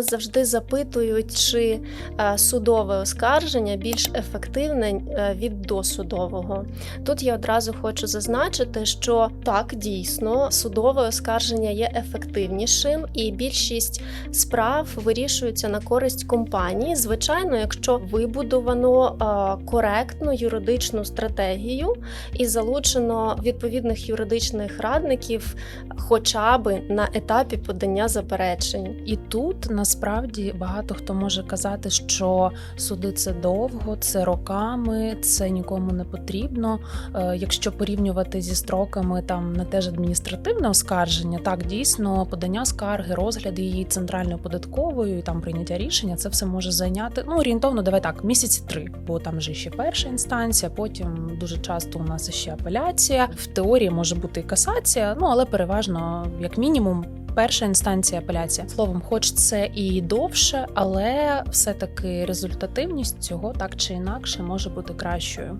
нас завжди запитують, чи е, судове оскарження більш ефективне е, від досудового. Тут я одразу хочу зазначити, що так дійсно судове оскарження є ефективнішим, і більшість справ вирішуються на користь компанії. Звичайно, якщо вибудовано е, коректну юридичну стратегію і залучено відповідних юридичних радників, хоча би на етапі подання заперечень. І тут насправді багато хто може казати, що суди це довго, це роками, це нікому не потрібно. Е, Якщо порівнювати зі строками там на теж адміністративне оскарження, так дійсно подання скарги, розгляд її центральною податковою там прийняття рішення, це все може зайняти ну орієнтовно, давай так, місяці три, бо там же ще перша інстанція, потім дуже часто у нас ще апеляція. В теорії може бути і касація, ну але переважно, як мінімум, перша інстанція апеляція. Словом, хоч це і довше, але все-таки результативність цього так чи інакше може бути кращою.